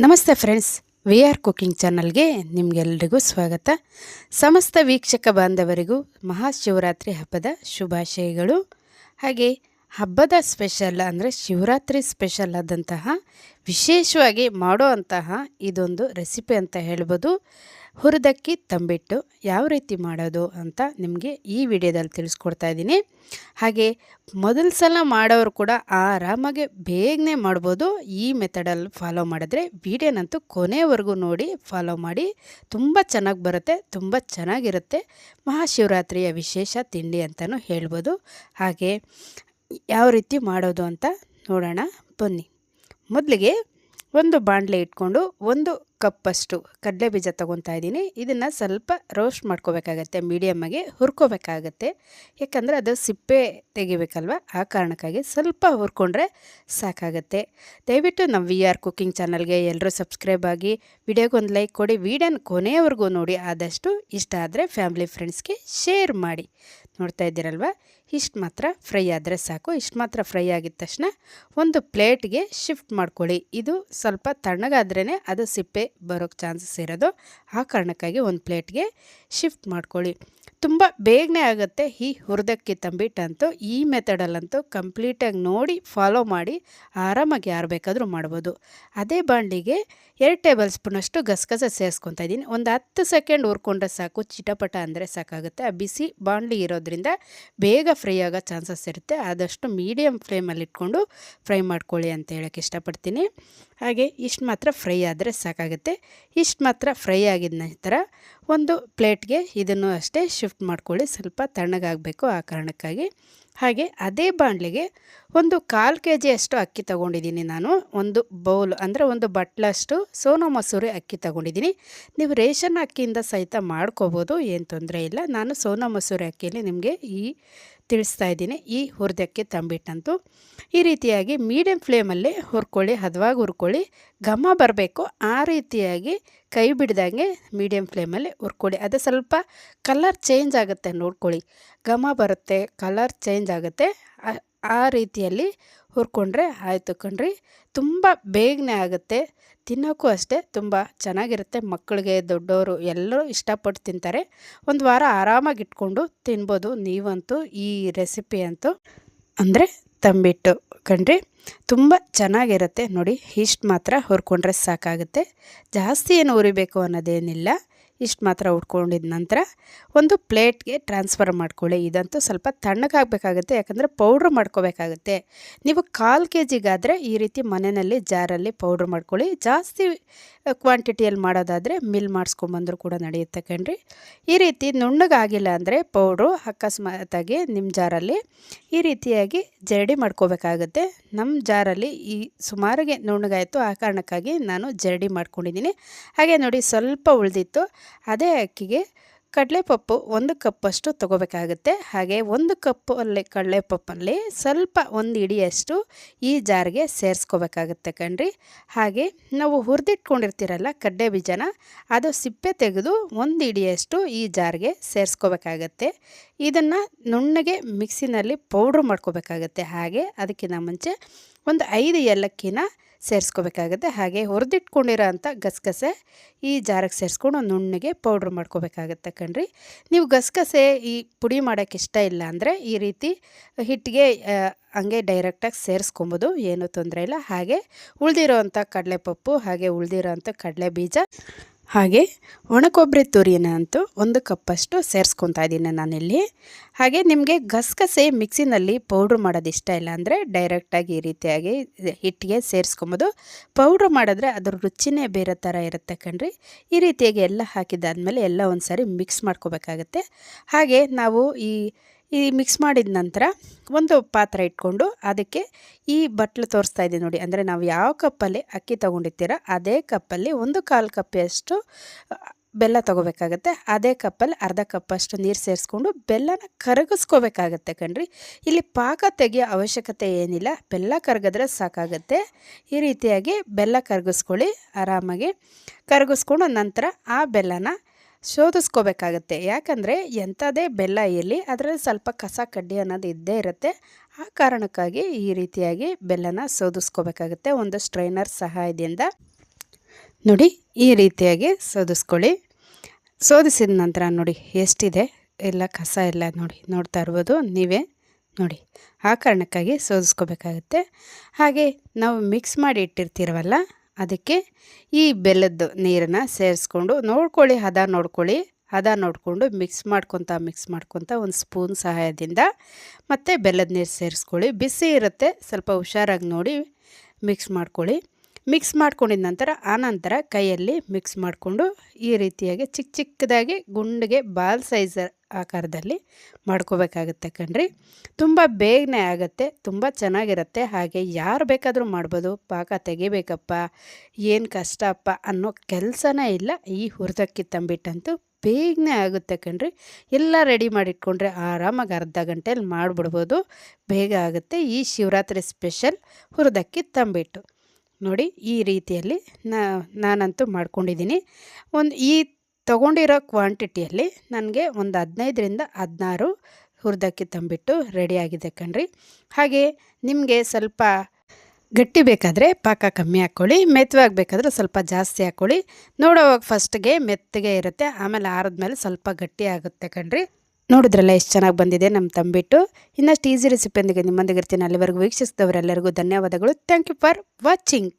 ನಮಸ್ತೆ friends, we are cooking ಚಾನಲ್ಗೆ ನಿಮಗೆಲ್ಲರಿಗೂ ಸ್ವಾಗತ. ಸಮಸ್ತ ವೀಕ್ಷಕ ಬಾಂಧವರಿಗೂ ಮಹಾಶಿವರಾತ್ರಿ ಹಬ್ಬದ ಶುಭಾಶಯಗಳು. ಹಾಗೆ ಹಬ್ಬದ ಸ್ಪೆಷಲ್ ಅಂದರೆ ಶಿವರಾತ್ರಿ ಸ್ಪೆಷಲ್ ಆದಂತಹ ವಿಶೇಷವಾಗಿ ಅಂತಹ ಇದೊಂದು ರೆಸಿಪಿ ಅಂತ ಹೇಳ್ಬೋದು. ಹುರಿದಕ್ಕಿ ತಂಬಿಟ್ಟು ಯಾವ ರೀತಿ ಮಾಡೋದು ಅಂತ ನಿಮಗೆ ಈ ವಿಡಿಯೋದಲ್ಲಿ ತಿಳಿಸ್ಕೊಡ್ತಾ ಇದ್ದೀನಿ. ಹಾಗೆ ಮೊದಲ ಸಲ ಮಾಡೋರು ಕೂಡ ಆರಾಮಾಗಿ ಬೇಗನೆ ಮಾಡ್ಬೋದು. ಈ ಮೆಥಡಲ್ಲಿ ಫಾಲೋ ಮಾಡಿದ್ರೆ ವಿಡಿಯೋನಂತೂ ಕೊನೆವರೆಗೂ ನೋಡಿ ಫಾಲೋ ಮಾಡಿ. ತುಂಬ ಚೆನ್ನಾಗಿ ಬರುತ್ತೆ, ತುಂಬ ಚೆನ್ನಾಗಿರುತ್ತೆ. ಮಹಾಶಿವರಾತ್ರಿಯ ವಿಶೇಷ ತಿಂಡಿ ಅಂತಲೂ ಹೇಳ್ಬೋದು. ಹಾಗೆ ಯಾವ ರೀತಿ ಮಾಡೋದು ಅಂತ ನೋಡೋಣ. ಬನ್ನಿ. ಮೊದಲಿಗೆ ಒಂದು ಬಾಣಲೆ ಇಟ್ಕೊಂಡು ಒಂದು ಕಪ್ಪಷ್ಟು ಕಡಲೆ ಬೀಜ ತೊಗೊತಾ ಇದ್ದೀನಿ. ಇದನ್ನು ಸ್ವಲ್ಪ ರೋಸ್ಟ್ ಮಾಡ್ಕೋಬೇಕಾಗತ್ತೆ ಮೀಡಿಯಮ್ಮಾಗಿ ಹುರ್ಕೋಬೇಕಾಗತ್ತೆ. ಯಾಕಂದರೆ ಅದು ಸಿಪ್ಪೆ ತೆಗಿಬೇಕಲ್ವ? ಆ ಕಾರಣಕ್ಕಾಗಿ ಸ್ವಲ್ಪ ಹುರ್ಕೊಂಡ್ರೆ ಸಾಕಾಗತ್ತೆ. ದಯವಿಟ್ಟು ನಮ್ಮ ವಿ ಆರ್ ಕುಕಿಂಗ್ ಚಾನಲ್ಗೆ ಎಲ್ಲರೂ ಸಬ್ಸ್ಕ್ರೈಬ್ ಆಗಿ ವಿಡಿಯೋಗೊಂದು ಲೈಕ್ ಕೊಡಿ. ವಿಡಿಯೋನ ಕೊನೆಯವರೆಗೂ ನೋಡಿ, ಆದಷ್ಟು ಇಷ್ಟ ಆದರೆ ಫ್ಯಾಮಿಲಿ ಫ್ರೆಂಡ್ಸ್ಗೆ ಶೇರ್ ಮಾಡಿ. ನೋಡ್ತಾ ಇದ್ದೀರಲ್ವ? ಇಷ್ಟು ಮಾತ್ರ ಫ್ರೈ ಆದರೆ ಸಾಕು, ಇಷ್ಟು ಮಾತ್ರ ಫ್ರೈ ಆಗಿದ ತಕ್ಷಣ ಒಂದು ಪ್ಲೇಟ್ಗೆ ಶಿಫ್ಟ್ ಮಾಡ್ಕೊಳ್ಳಿ. ಇದು ಸ್ವಲ್ಪ ತಣ್ಣಗಾದ್ರೇ ಅದು ಸಿಪ್ಪೆ ಬರೋಕ್ಕೆ ಚಾನ್ಸಸ್ ಇರೋದು. ಆ ಕಾರಣಕ್ಕಾಗಿ ಒಂದು ಪ್ಲೇಟ್ಗೆ ಶಿಫ್ಟ್ ಮಾಡ್ಕೊಳ್ಳಿ. ತುಂಬ ಬೇಗನೆ ಆಗುತ್ತೆ ಈ ಹುರಿದಕ್ಕಿ ತಂಬಿಟ್ಟಂತೂ ಈ ಮೆಥಡಲ್ಲಂತೂ ಕಂಪ್ಲೀಟಾಗಿ ನೋಡಿ ಫಾಲೋ ಮಾಡಿ ಆರಾಮಾಗಿ ಯಾರು ಬೇಕಾದರೂ ಮಾಡ್ಬೋದು. ಅದೇ ಬಾಣಲಿಗೆ ಎರಡು ಟೇಬಲ್ ಸ್ಪೂನಷ್ಟು ಗಸಗಸೆ ಸೇರಿಸ್ಕೊತಾ ಇದ್ದೀನಿ. ಒಂದು ಹತ್ತು ಸೆಕೆಂಡ್ ಹುರ್ಕೊಂಡ್ರೆ ಸಾಕು, ಚಿಟಪಟ ಅಂದರೆ ಸಾಕಾಗುತ್ತೆ. ಆ ಬಿಸಿ ಬಾಣಲಿ ಇರೋದ್ರಿಂದ ಬೇಗ ಫ್ರೈ ಆಗೋ ಚಾನ್ಸಸ್ ಇರುತ್ತೆ. ಆದಷ್ಟು ಮೀಡಿಯಮ್ ಫ್ಲೇಮಲ್ಲಿ ಇಟ್ಕೊಂಡು ಫ್ರೈ ಮಾಡ್ಕೊಳ್ಳಿ ಅಂತ ಹೇಳೋಕ್ಕೆ ಇಷ್ಟಪಡ್ತೀನಿ. ಹಾಗೆ ಇಷ್ಟು ಮಾತ್ರ ಫ್ರೈ ಆದರೆ ಸಾಕಾಗುತ್ತೆ. ಇಷ್ಟು ಮಾತ್ರ ಫ್ರೈ ಆಗಿದ ನಂತರ ಒಂದು ಪ್ಲೇಟ್ಗೆ ಇದನ್ನು ಅಷ್ಟೇ ಶಿಫ್ಟ್ ಮಾಡ್ಕೊಳ್ಳಿ. ಸ್ವಲ್ಪ ತಣ್ಣಗಾಗಬೇಕು ಆ ಕಾರಣಕ್ಕಾಗಿ. ಹಾಗೆ ಅದೇ ಬಾಣಲಿಗೆ ಒಂದು ಕಾಲು ಕೆ ಜಿಯಷ್ಟು ಅಕ್ಕಿ ತಗೊಂಡಿದ್ದೀನಿ ನಾನು. ಒಂದು ಬೌಲ್ ಅಂದರೆ ಒಂದು ಬಟ್ಲಷ್ಟು ಸೋನಾ ಮಸೂರಿ ಅಕ್ಕಿ ತಗೊಂಡಿದ್ದೀನಿ. ನೀವು ರೇಷನ್ ಅಕ್ಕಿಯಿಂದ ಸಹಿತ ಮಾಡ್ಕೋಬೋದು, ಏನು ತೊಂದರೆ ಇಲ್ಲ. ನಾನು ಸೋನಾ ಮಸೂರಿ ಅಕ್ಕಿಯಲ್ಲಿ ನಿಮಗೆ ಈ ತಿಳಿಸ್ತಾ ಇದ್ದೀನಿ. ಈ ಹುರಿದಕ್ಕೆ ತಂಬಿಟ್ಟಂತೂ ಈ ರೀತಿಯಾಗಿ ಮೀಡಿಯಮ್ ಫ್ಲೇಮಲ್ಲಿ ಹುರ್ಕೊಳ್ಳಿ, ಹದವಾಗಿ ಹುರ್ಕೊಳ್ಳಿ. ಘಮ ಬರಬೇಕು. ಆ ರೀತಿಯಾಗಿ ಕೈ ಬಿಡ್ದಂಗೆ ಮೀಡಿಯಮ್ ಫ್ಲೇಮಲ್ಲಿ ಹುರ್ಕೊಳ್ಳಿ. ಅದು ಸ್ವಲ್ಪ ಕಲರ್ ಚೇಂಜ್ ಆಗುತ್ತೆ ನೋಡ್ಕೊಳ್ಳಿ. ಘಮ ಬರುತ್ತೆ ಕಲರ್ ಚೇಂಜ್ ಆಗುತ್ತೆ. ಆ ರೀತಿಯಲ್ಲಿ ಹುರ್ಕೊಂಡ್ರೆ ಆಯಿತು ಕಣ್ರಿ. ತುಂಬ ಬೇಗನೆ ಆಗುತ್ತೆ. ತಿನ್ನೋಕ್ಕೂ ಅಷ್ಟೇ ತುಂಬ ಚೆನ್ನಾಗಿರುತ್ತೆ. ಮಕ್ಕಳಿಗೆ ದೊಡ್ಡವರು ಎಲ್ಲರೂ ಇಷ್ಟಪಟ್ಟು ತಿಂತಾರೆ. ಒಂದು ವಾರ ಆರಾಮಾಗಿ ಇಟ್ಕೊಂಡು ತಿನ್ಬೋದು ನೀವಂತೂ ಈ ರೆಸಿಪಿ ಅಂತೂ. ಅಂದರೆ ತಂಬಿಟ್ಟು ಕಣ್ರಿ ತುಂಬ ಚೆನ್ನಾಗಿರುತ್ತೆ. ನೋಡಿ ಇಷ್ಟು ಮಾತ್ರ ಹುರ್ಕೊಂಡ್ರೆ ಸಾಕಾಗುತ್ತೆ. ಜಾಸ್ತಿ ಏನು ಹುರಿಬೇಕು ಅನ್ನೋದೇನಿಲ್ಲ. ಇಷ್ಟು ಮಾತ್ರ ಉಟ್ಕೊಂಡಿದ ನಂತರ ಒಂದು ಪ್ಲೇಟ್ಗೆ ಟ್ರಾನ್ಸ್ಫರ್ ಮಾಡ್ಕೊಳ್ಳಿ. ಇದಂತೂ ಸ್ವಲ್ಪ ತಣ್ಣಗಾಗಬೇಕಾಗುತ್ತೆ, ಯಾಕಂದರೆ ಪೌಡ್ರ್ ಮಾಡ್ಕೋಬೇಕಾಗುತ್ತೆ. ನೀವು ಕಾಲು ಕೆ ಜಿಗಾದರೆ ಈ ರೀತಿ ಮನೆಯಲ್ಲಿ ಜಾರಲ್ಲಿ ಪೌಡ್ರ್ ಮಾಡ್ಕೊಳ್ಳಿ. ಜಾಸ್ತಿ ಕ್ವಾಂಟಿಟಿಯಲ್ಲಿ ಮಾಡೋದಾದರೆ ಮಿಲ್ ಮಾಡಿಸ್ಕೊಂಬಂದ್ರೂ ಕೂಡ ನಡೆಯುತ್ತೆ ಕಣ್ರಿ. ಈ ರೀತಿ ನುಣ್ಣಗಾಗಿಲ್ಲ ಅಂದರೆ ಪೌಡ್ರು ಅಕಸ್ಮಾತಾಗಿ ನಿಮ್ಮ ಜಾರಲ್ಲಿ ಈ ರೀತಿಯಾಗಿ ಜರಡಿ ಮಾಡ್ಕೋಬೇಕಾಗುತ್ತೆ. ನಮ್ಮ ಜಾರಲ್ಲಿ ಈ ಸುಮಾರಿಗೆ ನುಣ್ಣಗಾಯಿತು, ಆ ಕಾರಣಕ್ಕಾಗಿ ನಾನು ಜರಡಿ ಮಾಡ್ಕೊಂಡಿದ್ದೀನಿ. ಹಾಗೆ ನೋಡಿ, ಸ್ವಲ್ಪ ಉಳಿದಿತ್ತು. ಅದೇ ಅಕ್ಕಿಗೆ ಕಡಲೆಪಪ್ಪು ಒಂದು ಕಪ್ಪಷ್ಟು ತಗೋಬೇಕಾಗುತ್ತೆ. ಹಾಗೆ ಒಂದು ಕಪ್ಪಲ್ಲಿ ಕಡಲೆಪಪ್ಪಲ್ಲಿ ಸ್ವಲ್ಪ ಒಂದು ಇಡಿಯಷ್ಟು ಈ ಜಾರಿಗೆ ಸೇರಿಸ್ಕೋಬೇಕಾಗುತ್ತೆ ಕಣ್ರಿ. ಹಾಗೆ ನಾವು ಹುರಿದಿಟ್ಕೊಂಡಿರ್ತೀರಲ್ಲ ಕಡ್ಡೆ ಬೀಜನ, ಅದು ಸಿಪ್ಪೆ ತೆಗೆದು ಒಂದು ಇಡಿಯಷ್ಟು ಈ ಜಾರಿಗೆ ಸೇರಿಸ್ಕೋಬೇಕಾಗತ್ತೆ. ಇದನ್ನು ನುಣ್ಣಗೆ ಮಿಕ್ಸಿನಲ್ಲಿ ಪೌಡ್ರ್ ಮಾಡ್ಕೋಬೇಕಾಗತ್ತೆ. ಹಾಗೆ ಅದಕ್ಕಿಂತ ಮುಂಚೆ ಒಂದು ಐದು ಏಲಕ್ಕಿನ ಸೇರಿಸ್ಕೋಬೇಕಾಗುತ್ತೆ. ಹಾಗೆ ಹುರಿದಿಟ್ಕೊಂಡಿರೋ ಅಂಥ ಗಸಗಸೆ ಈ ಜಾರಕ್ಕೆ ಸೇರಿಸ್ಕೊಂಡು ನುಣ್ಣಿಗೆ ಪೌಡ್ರ್ ಮಾಡ್ಕೋಬೇಕಾಗತ್ತೆ ಕಣ್ರಿ. ನೀವು ಗಸಗಸೆ ಈ ಪುಡಿ ಮಾಡೋಕ್ಕೆ ಇಷ್ಟ ಇಲ್ಲ ಅಂದರೆ ಈ ರೀತಿ ಹಿಟ್ಟಿಗೆ ಹಂಗೆ ಡೈರೆಕ್ಟಾಗಿ ಸೇರಿಸ್ಕೊಬೋದು, ಏನೂ ತೊಂದರೆ ಇಲ್ಲ. ಹಾಗೆ ಉಳಿದಿರೋ ಅಂಥ ಕಡಲೆಪಪ್ಪು, ಹಾಗೆ ಉಳಿದಿರೋ ಅಂಥ ಕಡಲೆ ಬೀಜ ಹಾಗೆ ಒಣಕೊಬ್ಬರಿ ತುರಿನ ಅಂತೂ ಒಂದು ಕಪ್ಪಷ್ಟು ಸೇರಿಸ್ಕೊತಾ ಇದ್ದೀನಿ ನಾನಿಲ್ಲಿ. ಹಾಗೆ ನಿಮಗೆ ಗಸಗಸೆ ಮಿಕ್ಸಿನಲ್ಲಿ ಪೌಡ್ರ್ ಮಾಡೋದು ಇಷ್ಟ ಇಲ್ಲ ಅಂದರೆ ಡೈರೆಕ್ಟಾಗಿ ಈ ರೀತಿಯಾಗಿ ಹಿಟ್ಟಿಗೆ ಸೇರಿಸ್ಕೊಬೋದು. ಪೌಡ್ರ್ ಮಾಡಿದ್ರೆ ಅದ್ರ ರುಚಿನೇ ಬೇರೆ ಥರ ಇರುತ್ತೆ ಕಣ್ರಿ. ಈ ರೀತಿಯಾಗಿ ಎಲ್ಲ ಹಾಕಿದ್ದಾದಮೇಲೆ ಎಲ್ಲ ಒಂದು ಸಾರಿ ಮಿಕ್ಸ್ ಮಾಡ್ಕೋಬೇಕಾಗತ್ತೆ. ಹಾಗೆ ನಾವು ಈ ಈ ಮಿಕ್ಸ್ ಮಾಡಿದ ನಂತರ ಒಂದು ಪಾತ್ರೆ ಇಟ್ಕೊಂಡು ಅದಕ್ಕೆ ಈ ಬಟ್ಲು ತೋರಿಸ್ತಾ ಇದ್ದೀನಿ ನೋಡಿ. ಅಂದರೆ ನಾವು ಯಾವ ಕಪ್ಪಲ್ಲಿ ಅಕ್ಕಿ ತೊಗೊಂಡಿರ್ತೀರ, ಅದೇ ಕಪ್ಪಲ್ಲಿ ಒಂದು ಕಾಲು ಕಪ್ಪಷ್ಟು ಬೆಲ್ಲ ತೊಗೋಬೇಕಾಗತ್ತೆ. ಅದೇ ಕಪ್ಪಲ್ಲಿ ಅರ್ಧ ಕಪ್ಪಷ್ಟು ನೀರು ಸೇರಿಸ್ಕೊಂಡು ಬೆಲ್ಲನ ಕರಗಿಸ್ಕೋಬೇಕಾಗತ್ತೆ ಕಣ್ರಿ. ಇಲ್ಲಿ ಪಾಕ ತೆಗೆಯೋ ಅವಶ್ಯಕತೆ ಏನಿಲ್ಲ. ಬೆಲ್ಲ ಕರಗಿದ್ರೆ ಸಾಕಾಗುತ್ತೆ. ಈ ರೀತಿಯಾಗಿ ಬೆಲ್ಲ ಕರಗಿಸ್ಕೊಳ್ಳಿ, ಆರಾಮಾಗಿ ಕರಗಿಸ್ಕೊಂಡು ನಂತರ ಆ ಬೆಲ್ಲನ ಶೋಧಿಸ್ಕೋಬೇಕಾಗತ್ತೆ. ಯಾಕಂದರೆ ಎಂಥದೇ ಬೆಲ್ಲ ಇರಲಿ, ಅದರಲ್ಲಿ ಸ್ವಲ್ಪ ಕಸ ಕಡ್ಡಿ ಅನ್ನೋದು ಇದ್ದೇ ಇರುತ್ತೆ. ಆ ಕಾರಣಕ್ಕಾಗಿ ಈ ರೀತಿಯಾಗಿ ಬೆಲ್ಲನ ಶೋಧಿಸ್ಕೋಬೇಕಾಗುತ್ತೆ ಒಂದು ಸ್ಟ್ರೈನರ್ ಸಹಾಯದಿಂದ. ನೋಡಿ, ಈ ರೀತಿಯಾಗಿ ಶೋಧಿಸ್ಕೊಳ್ಳಿ. ಶೋಧಿಸಿದ ನಂತರ ನೋಡಿ, ಎಷ್ಟಿದೆ? ಎಲ್ಲ ಕಸ ಎಲ್ಲ ನೋಡಿ, ನೋಡ್ತಾ ಇರ್ಬೋದು ನೀವೇ. ನೋಡಿ, ಆ ಕಾರಣಕ್ಕಾಗಿ ಸೋದಿಸ್ಕೋಬೇಕಾಗುತ್ತೆ ಹಾಗೆ ನಾವು ಮಿಕ್ಸ್ ಮಾಡಿ ಇಟ್ಟಿರ್ತೀರವಲ್ಲ ಅದಕ್ಕೆ ಈ ಬೆಲ್ಲದ್ದು ನೀರನ್ನು ಸೇರಿಸ್ಕೊಂಡು ನೋಡ್ಕೊಳ್ಳಿ, ಹದ ನೋಡ್ಕೊಳ್ಳಿ, ಹದ ನೋಡಿಕೊಂಡು ಮಿಕ್ಸ್ ಮಾಡ್ಕೊತ ಮಿಕ್ಸ್ ಮಾಡ್ಕೊತ ಒಂದು ಸ್ಪೂನ್ ಸಹಾಯದಿಂದ ಮತ್ತು ಬೆಲ್ಲದ ನೀರು ಸೇರಿಸ್ಕೊಳ್ಳಿ. ಬಿಸಿ ಇರುತ್ತೆ, ಸ್ವಲ್ಪ ಹುಷಾರಾಗಿ ನೋಡಿ ಮಿಕ್ಸ್ ಮಾಡ್ಕೊಳ್ಳಿ. ಮಿಕ್ಸ್ ಮಾಡ್ಕೊಂಡಿದ ನಂತರ ಆನಂತರ ಕೈಯಲ್ಲಿ ಮಿಕ್ಸ್ ಮಾಡಿಕೊಂಡು ಈ ರೀತಿಯಾಗಿ ಚಿಕ್ಕ ಚಿಕ್ಕದಾಗಿ ಗುಂಡಿಗೆ ಬಾಲ್ ಸೈಜ್ ಆಕಾರದಲ್ಲಿ ಮಾಡ್ಕೋಬೇಕಾಗುತ್ತೆ ಕಣ್ರಿ. ತುಂಬ ಬೇಗನೆ ಆಗುತ್ತೆ, ತುಂಬ ಚೆನ್ನಾಗಿರುತ್ತೆ. ಹಾಗೆ ಯಾರು ಬೇಕಾದರೂ ಮಾಡ್ಬೋದು. ಪಾಕ ತೆಗಿಬೇಕಪ್ಪ, ಏನು ಕಷ್ಟಪ್ಪ ಅನ್ನೋ ಕೆಲಸನೇ ಇಲ್ಲ. ಈ ಹುರಿದಕ್ಕಿ ತಂಬಿಟ್ಟಂತೂ ಬೇಗನೆ ಆಗುತ್ತೆ ಕಣ್ರಿ. ಎಲ್ಲ ರೆಡಿ ಮಾಡಿಟ್ಕೊಂಡ್ರೆ ಆರಾಮಾಗಿ ಅರ್ಧ ಗಂಟೆಯಲ್ಲಿ ಮಾಡಿಬಿಡ್ಬೋದು. ಬೇಗ ಆಗುತ್ತೆ. ಈ ಶಿವರಾತ್ರಿ ಸ್ಪೆಷಲ್ ಹುರಿದಕ್ಕಿ ತಂಬಿಟ್ಟು. ನೋಡಿ, ಈ ರೀತಿಯಲ್ಲಿ ನಾನಂತೂ ಮಾಡ್ಕೊಂಡಿದ್ದೀನಿ. ಒಂದು ಈ ತೊಗೊಂಡಿರೋ ಕ್ವಾಂಟಿಟಿಯಲ್ಲಿ ನನಗೆ ಒಂದು ಹದಿನೈದರಿಂದ ಹದಿನಾರು ಹುರಿದಕ್ಕಿ ತಂಬಿಟ್ಟು ರೆಡಿಯಾಗಿದೆ ಕಣ್ರಿ. ಹಾಗೆ ನಿಮಗೆ ಸ್ವಲ್ಪ ಗಟ್ಟಿ ಬೇಕಾದರೆ ಪಾಕ ಕಮ್ಮಿ ಹಾಕ್ಕೊಳ್ಳಿ ಮೆತ್ತವಾಗಬೇಕಾದ್ರೆ ಸ್ವಲ್ಪ ಜಾಸ್ತಿ ಹಾಕ್ಕೊಳ್ಳಿ. ನೋಡೋವಾಗ ಫಸ್ಟ್ಗೆ ಮೆತ್ತಗೆ ಇರುತ್ತೆ, ಆಮೇಲೆ ಆರಿದ್ಮೇಲೆ ಸ್ವಲ್ಪ ಗಟ್ಟಿ ಆಗುತ್ತೆ ಕಣ್ರಿ. ನೋಡಿದ್ರಲ್ಲ ಎಷ್ಟು ಚೆನ್ನಾಗಿ ಬಂದಿದೆ ನಮ್ಮ ತಂಬಿಟ್ಟು. ಇನ್ನಷ್ಟು ಈಸಿ ರೆಸಿಪಿಯೊಂದಿಗೆ ನಿಮ್ಮೊಂದಿಗೆ ಇರ್ತೀನಿ ಅಲ್ಲಿವರೆಗೂ ವೀಕ್ಷಿಸಿದವರೆಲ್ಲರಿಗೂ ಧನ್ಯವಾದಗಳು. Thank you for watching